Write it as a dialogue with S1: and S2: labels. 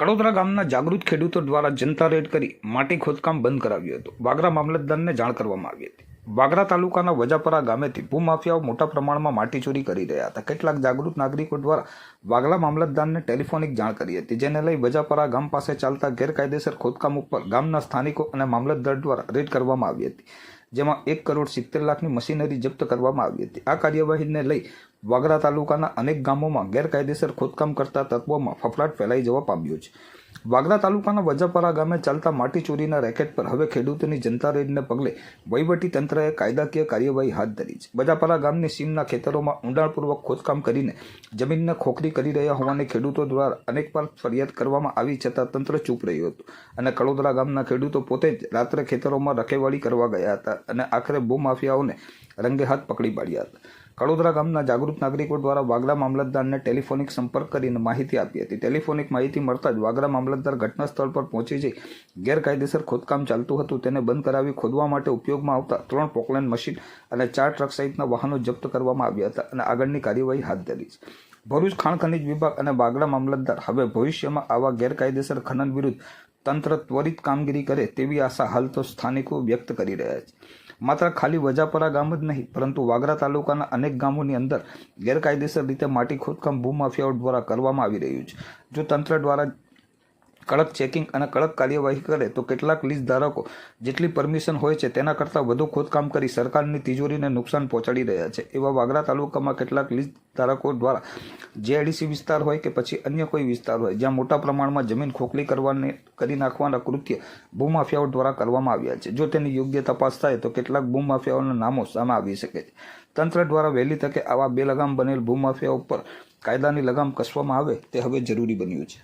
S1: કડોદરા ગામના જાગૃત ખેડૂતો દ્વારા જનતા રેડ કરી માટી ખોદકામ બંધ કરાવ્યું હતું. વાગરા મામલતદારને જાણ કરવામાં આવી હતી. વાગરા તાલુકાના વજાપરા ગામેથી ભૂમાફિયાઓ મોટા પ્રમાણમાં માટી ચોરી કરી રહ્યા હતા. કેટલાક જાગૃત નાગરિકો દ્વારા વાગલા મામલતદારને ટેલિફોનિક જાણ કરી હતી, જેને લઈ વજાપરા ગામ પાસે ચાલતા ગેરકાયદેસર ખોદકામ ઉપર ગામના સ્થાનિકો અને મામલતદાર દ્વારા રેડ કરવામાં આવી હતી, જેમાં એક કરોડ સિત્તેર લાખની મશીનરી જપ્ત કરવામાં આવી હતી. આ કાર્યવાહીને લઈ વાગરા તાલુકાના અનેક ગામોમાં ગેરકાયદેસર ખોદકામ કરતા તત્વોમાં ફફડાટ ફેલાઈ જવા પામ્યો છે. વાગરા તાલુકાના વજાપરા ગામે ચાલતા માટી ચોરીના રેકેટ પર હવે ખેડૂતોની જનતા રેડને પગલે વહીવટી તંત્રએ કાયદાકીય કાર્યવાહી હાથ ધરી છે. વજાપરા ગામની સીમના ખેતરોમાં ઊંડાણપૂર્વક ખોદકામ કરીને જમીનને ખોખરી કરી રહ્યા હોવાની ખેડૂતો દ્વારા અનેકવાર ફરિયાદ કરવામાં આવી છતાં તંત્ર ચૂપ રહ્યું હતું અને કડોદરા ગામના ખેડૂતો પોતે જ રાત્રે ખેતરોમાં રખેવાળી કરવા ગયા હતા અને આખરે ભૂમાફિયાઓને રંગે હાથ પકડી પાડ્યા હતા. કડોદરા ગામના જાગૃત નાગરિકો દ્વારા વાગરા મામલતદારને ટેલિફોનિક સંપર્ક કરીને માહિતી આપી હતી. ટેલિફોનિક માહિતી મળતા જ વાગરા મામલતદાર ઘટના સ્થળ પર પહોંચી જઈ ગેરકાયદેસર ખોદકામ ચાલતું હતું. તેને બંધ કરાવી ખોદવા માટે ઉપયોગમાં આવતા ત્રણ પોકલેન મશીન અને ચાર ટ્રક સહિતના વાહનો જપ્ત કરવામાં આવ્યા હતા અને આગળની કાર્યવાહી હાથ ધરી છે. ભરૂચ ખાણ ખનિજ વિભાગ અને વાગડા મામલતદાર હવે ભવિષ્યમાં આવા ગેરકાયદેસર ખનન વિરુદ્ધ તંત્ર ત્વરિત કામગીરી કરે તેવી આશા હાલ તો સ્થાનિકો વ્યક્ત કરી રહ્યા છે. માત્ર ખાલી વજાપરા ગામ જ નહીં, પરંતુ વાગરા તાલુકાના અનેક ગામોની અંદર ગેરકાયદેસર રીતે માટી ખોદકામ ભૂમાફિયાઓ દ્વારા કરવામાં આવી રહ્યું છે. જો તંત્ર દ્વારા કડક ચેકિંગ અને કડક કાર્યવાહી કરે તો કેટલાક લીઝ ધારકો જેટલી પરમિશન હોય છે તેના કરતાં વધુ ખોદકામ કરી સરકારની તિજોરીને નુકસાન પહોંચાડી રહ્યા છે. એવા વાગરા તાલુકામાં કેટલાક લીઝ ધારકો દ્વારા જેઆઈડીસી વિસ્તાર હોય કે પછી અન્ય કોઈ વિસ્તાર હોય, જ્યાં મોટા પ્રમાણમાં જમીન ખોખલી કરવાની કરી નાખવાના કૃત્ય ભૂમાફિયાઓ દ્વારા કરવામાં આવ્યા છે. જો તેની યોગ્ય તપાસ થાય તો કેટલાક ભૂમાફિયાઓના નામો સામે આવી શકે છે. તંત્ર દ્વારા વહેલી તકે આવા બેલગામ બનેલ ભૂમાફિયાઓ ઉપર કાયદાની લગામ કસવામાં આવે તે હવે જરૂરી બન્યું છે.